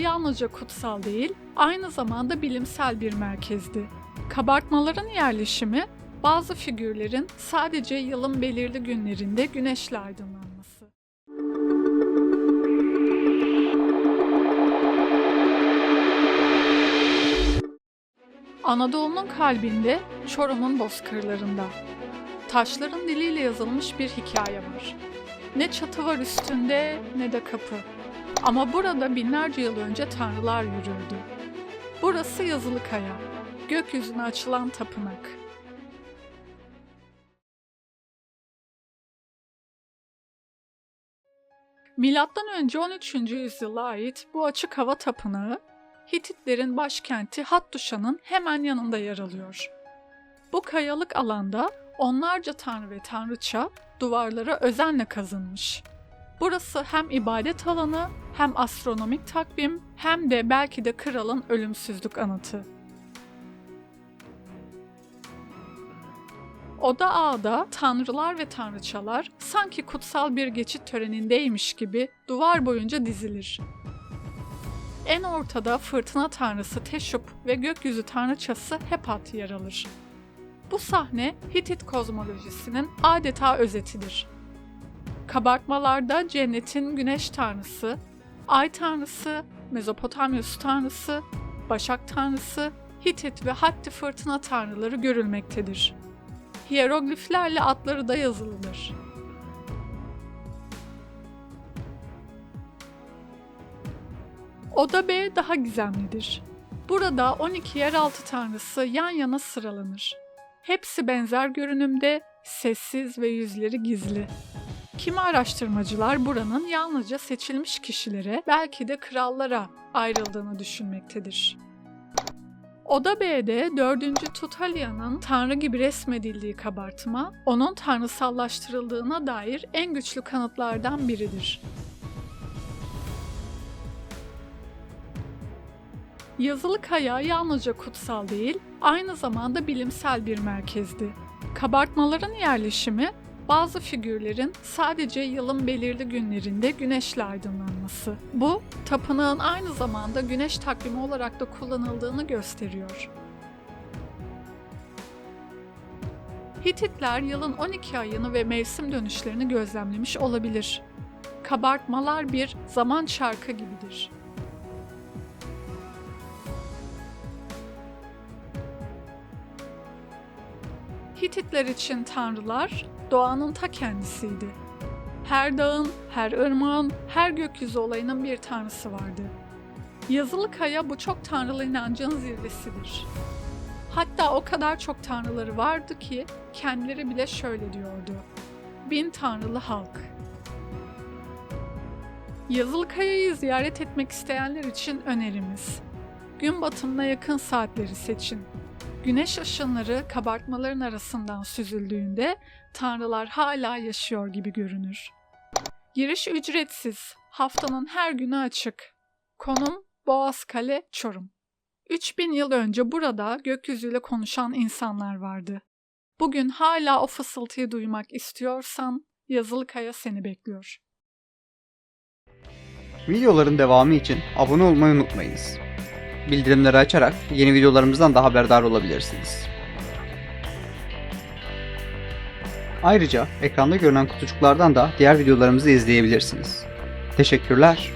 yalnızca kutsal değil, aynı zamanda bilimsel bir merkezdi. Kabartmaların yerleşimi, bazı figürlerin sadece yılın belirli günlerinde güneşle aydınlanması. Anadolu'nun kalbinde, Çorum'un bozkırlarında. Taşların diliyle yazılmış bir hikaye var. Ne çatı var üstünde ne de kapı. Ama burada binlerce yıl önce tanrılar yürürdü. Burası Yazılı Kaya, gökyüzüne açılan tapınak. Milattan önce 13. yüzyıla ait bu açık hava tapınağı, Hititlerin başkenti Hattuşa'nın hemen yanında yer alıyor. Bu kayalık alanda onlarca tanrı ve tanrıça duvarlara özenle kazınmış. Burası hem ibadet alanı, hem astronomik takvim, hem de belki de kralın ölümsüzlük anıtı. Oda Ağa'da tanrılar ve tanrıçalar sanki kutsal bir geçit törenindeymiş gibi duvar boyunca dizilir. En ortada fırtına tanrısı Teşup ve gökyüzü tanrıçası Hepat yer alır. Bu sahne Hitit kozmolojisinin adeta özetidir. Kabartmalarda cennetin güneş tanrısı, ay tanrısı, Mezopotamya su tanrısı, başak tanrısı, Hitit ve Hatti fırtına tanrıları görülmektedir. Hierogliflerle adları da yazılıdır. Oda B daha gizemlidir. Burada 12 yeraltı tanrısı yan yana sıralanır. Hepsi benzer görünümde, sessiz ve yüzleri gizli. Kimi araştırmacılar buranın yalnızca seçilmiş kişilere, belki de krallara ayrıldığını düşünmektedir. Oda B'de 4. Tutalia'nın tanrı gibi resmedildiği kabartma, onun tanrısallaştırıldığına dair en güçlü kanıtlardan biridir. Yazılı Kaya yalnızca kutsal değil, aynı zamanda bilimsel bir merkezdi. Kabartmaların yerleşimi, bazı figürlerin sadece yılın belirli günlerinde güneşle aydınlanması. Bu, tapınağın aynı zamanda güneş takvimi olarak da kullanıldığını gösteriyor. Hititler yılın 12 ayını ve mevsim dönüşlerini gözlemlemiş olabilir. Kabartmalar bir zaman çarkı gibidir. Hititler için tanrılar doğanın ta kendisiydi. Her dağın, her ırmağın, her gökyüzü olayının bir tanrısı vardı. Yazılı kaya bu çok tanrılı inancın zirvesidir. Hatta o kadar çok tanrıları vardı ki kendileri bile şöyle diyordu. Bin tanrılı halk. Yazılı Kaya'yı ziyaret etmek isteyenler için önerimiz. Gün batımına yakın saatleri seçin. Güneş ışınları kabartmaların arasından süzüldüğünde tanrılar hala yaşıyor gibi görünür. Giriş ücretsiz. Haftanın her günü açık. Konum Boğazkale, Çorum. 3000 yıl önce burada gökyüzüyle konuşan insanlar vardı. Bugün hala o fısıltıyı duymak istiyorsan Yazılı Kaya seni bekliyor. Videoların devamı için abone olmayı unutmayınız. Bildirimleri açarak yeni videolarımızdan da haberdar olabilirsiniz. Ayrıca ekranda görünen kutucuklardan da diğer videolarımızı izleyebilirsiniz. Teşekkürler.